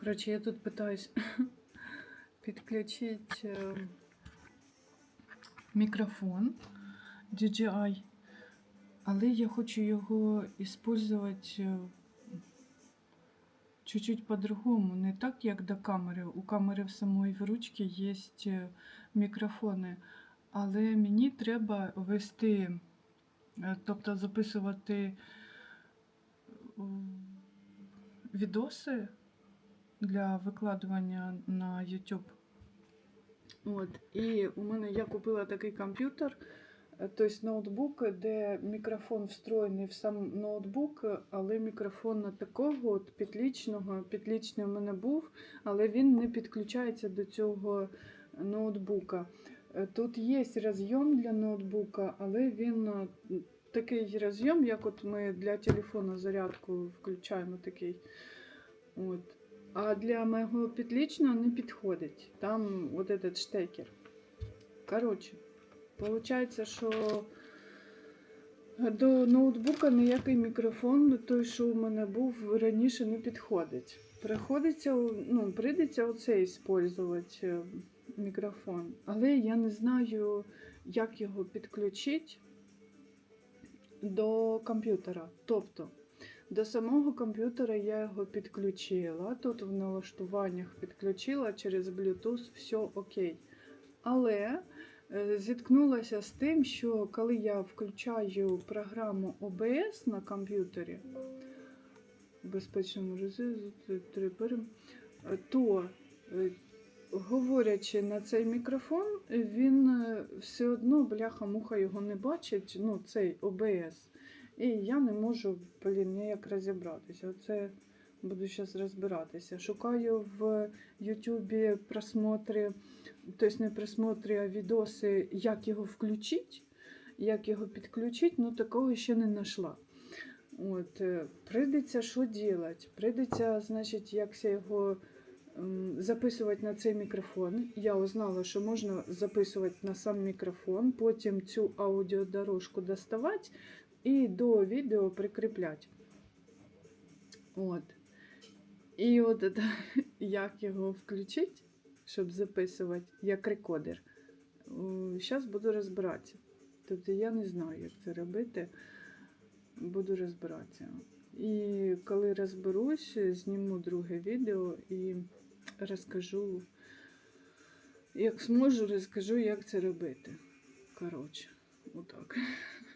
Коротше, я тут питаюсь підключити е, мікрофон DJI, але я хочу його використовувати чуть-чуть по-другому. Не так, як до камери. У камери в самої в ручці є е, мікрофони, але мені треба вести, е, тобто записувати е, відоси для викладування на YouTube. От, і у мене я купила такий комп'ютер, тобто ноутбук, де мікрофон встроєний в сам ноутбук, але мікрофон на такого от підлічного. Підлічний у мене був, але він не підключається до цього ноутбука. Е, Тут є розйом для ноутбука, але він е, такий розйом, як от ми для телефону зарядку включаємо такий. От. А для моєго підлічного не підходить. Там от этот штекер. Коротше, виходить, що до ноутбука ніякий мікрофон, той, що у мене був раніше, не підходить. Приходиться, ну, прийдеться оцей використовувати е, мікрофон. Але я не знаю, як його підключити до комп'ютера. Тобто, до самого комп'ютера я його підключила. Тут в налаштуваннях підключила через Bluetooth, все окей. Але е, зіткнулася з тим, що коли я включаю програму OBS на комп'ютері, безпечному режимі, то е, говорячи на цей мікрофон, він е, все одно бляха-муха його не бачить, ну, цей OBS. І я не можу, блін, ніяк розібратися. Оце буду зараз розбиратися. Шукаю в Ютубі просмотри, тобто не просмотри, а відоси, як його включити, як його підключити, ну такого ще не знайшла. От, е, прийдеться що робити? Прийдеться, значить, як його записувати на цей мікрофон. Я узнала, що можна записувати на сам мікрофон, потім цю аудіодорожку доставати і до відео прикріпляти. От. І от як його включити, щоб записувати, як рекодер. Зараз буду розбиратися. Тобто я не знаю, як це робити. Буду розбиратися. І коли розберусь, зніму друге відео і розкажу, як зможу, розкажу, як це робити. Коротше, отак.